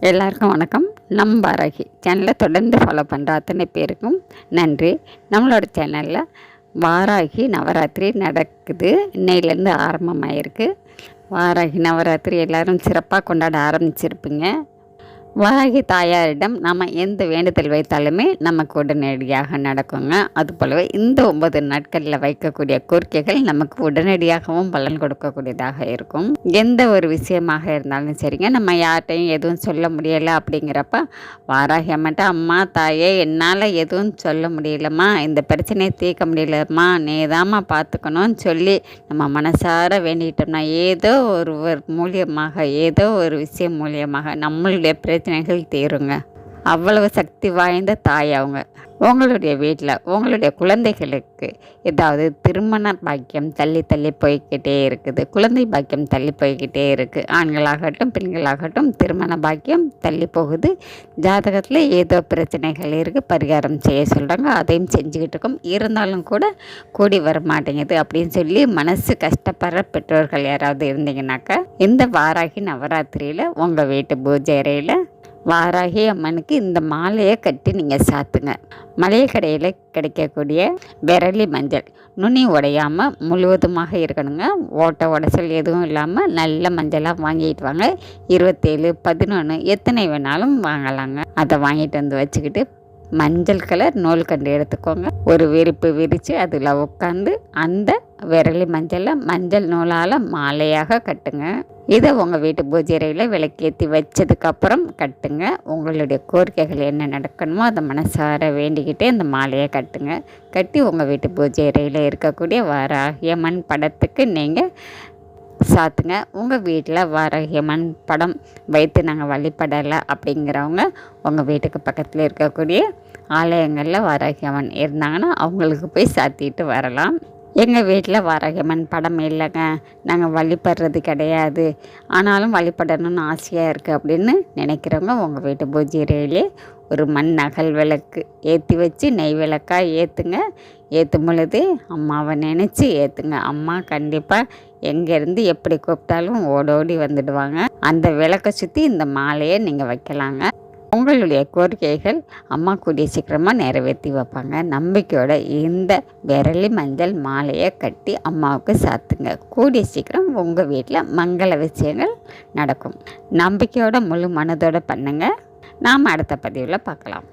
எல்லாருக்கும் வணக்கம். நம்ம அரகி சேனலை தொடர்ந்து ஃபாலோ பண்ணுற அத்தனை பேருக்கும் நன்றி. நம்மளோட சேனலில் வாராகி நவராத்திரி நடக்குது. இன்னையிலேருந்து ஆரம்பமாயிருக்கு. வாராகி நவராத்திரி எல்லோரும் சிறப்பாக கொண்டாட ஆரம்பிச்சிருப்பீங்க. வாகி தாயாரிடம் நம்ம எந்த வேண்டுதல் வைத்தாலுமே நமக்கு உடனடியாக நடக்குங்க. அது போலவே இந்த ஒன்பது நாட்களில் வைக்கக்கூடிய கோரிக்கைகள் நமக்கு உடனடியாகவும் பலன் கொடுக்கக்கூடியதாக இருக்கும். எந்த ஒரு விஷயமாக இருந்தாலும் சரிங்க. நம்ம யார்கிட்டையும் எதுவும் சொல்ல முடியலை அப்படிங்கிறப்ப வாராகி அம்மாட்ட அம்மா தாயே என்னால் எதுவும் சொல்ல முடியலம்மா. இந்த பிரச்சனையை தீர்க்க முடியலம்மா. நீதாம்மா பார்த்துக்கணும்னு சொல்லி நம்ம மனசார வேண்டிட்டோம்னா ஏதோ ஒரு மூலியமாக ஏதோ ஒரு விஷயம் மூலியமாக நம்மளுடைய பிரச்சனை பிரச்சனைகள் தீருங்க. அவ்வளவு சக்தி வாய்ந்த தாய் அவங்க. உங்களுடைய வீட்டில் உங்களுடைய குழந்தைகளுக்கு ஏதாவது திருமண பாக்கியம் தள்ளி தள்ளி போய்கிட்டே இருக்குது. குழந்தை பாக்கியம் தள்ளி போய்கிட்டே இருக்குது ஆண்களாகட்டும் பெண்களாகட்டும் திருமண பாக்கியம் தள்ளி போகுது. ஜாதகத்தில் ஏதோ பிரச்சனைகள் இருக்குது பரிகாரம் செய்ய சொல்கிறாங்க அதையும் செஞ்சுக்கிட்டு இருக்கோம் இருந்தாலும் கூட கூடி வர மாட்டேங்குது அப்படின்னு சொல்லி மனசு கஷ்டப்படுற பெற்றோர்கள் யாராவது இருந்தீங்கன்னாக்கா இந்த வாராகி நவராத்திரியில் உங்கள் வீட்டு பூஜை அறையில் வாராகி அம்மனுக்கு இந்த மாலையை கட்டி நீங்கள் சாத்துங்க. மளிகை கடையில் கிடைக்கக்கூடிய விரலி மஞ்சள். நுனி உடையாமல் முழுவதுமாக இருக்கணுங்க. ஓட்ட உடச்சல் எதுவும் இல்லாமல் நல்ல மஞ்சளாக வாங்கிட்டு வாங்க. இருபத்தேழு பதினொன்று எத்தனை வேணாலும் வாங்கலாங்க. அதை வாங்கிட்டு வந்து வச்சுக்கிட்டு மஞ்சள் கலர் நூல் கண்டு எடுத்துக்கோங்க. ஒரு விரிப்பு விரித்து அதில் உட்காந்து அந்த விரலி மஞ்சளில் மஞ்சள் நூலால் மாலையாக கட்டுங்க. இதை உங்கள் வீட்டு பூஜை அறையில் விளக்கேற்றி வச்சதுக்கப்புறம் கட்டுங்க. உங்களுடைய கோரிக்கைகள் என்ன நடக்கணுமோ அதை மனசார வேண்டிக்கிட்டே அந்த மாலையை கட்டுங்க. கட்டி உங்கள் வீட்டு பூஜை அறையில் இருக்கக்கூடிய வாராகியம்மன் படத்துக்கு நீங்கள் சாத்துங்க. உங்கள் வீட்டில் வாராகியம்மன் படம் வைத்து நாங்கள் வழிபடலை அப்படிங்கிறவங்க உங்கள் வீட்டுக்கு பக்கத்தில் இருக்கக்கூடிய ஆலயங்களில் வாராகியம்மன் இருந்தாங்கன்னா அவங்களுக்கு போய் சாத்திட்டு வரலாம். எங்கள் வீட்டில் வரகமன் படம் இல்லைங்க. நாங்கள் வழிபடுறது கிடையாது. ஆனாலும் வழிபடணும்னு ஆசையாக இருக்குது அப்படின்னு நினைக்கிறவங்க உங்கள் வீட்டு பூஜையிலே ஒரு மண் நகல் விளக்கு ஏற்றி வச்சு நெய் விளக்காக ஏற்றுங்க ஏற்றும் பொழுது அம்மாவை நினச்சி ஏற்றுங்க அம்மா கண்டிப்பாக எங்கேருந்து எப்படி கூப்பிட்டாலும் ஓடோடி வந்துடுவாங்க. அந்த விளக்கை சுற்றி இந்த மாலையை நீங்கள் வைக்கலாங்க. உங்களுடைய கோரிக்கைகள் அம்மா கூடிய சீக்கிரமாக நிறைவேற்றி வைப்பாங்க. நம்பிக்கையோட இந்த விரலி மஞ்சள் மாலையை கட்டி அம்மாவுக்கு சாத்துங்க. கூடிய சீக்கிரம் உங்கள் வீட்டில் மங்கள விஷயங்கள் நடக்கும். நம்பிக்கையோட முழு மனதோடு பண்ணுங்கள் நாம் அடுத்த பதிவில் பார்க்கலாம்.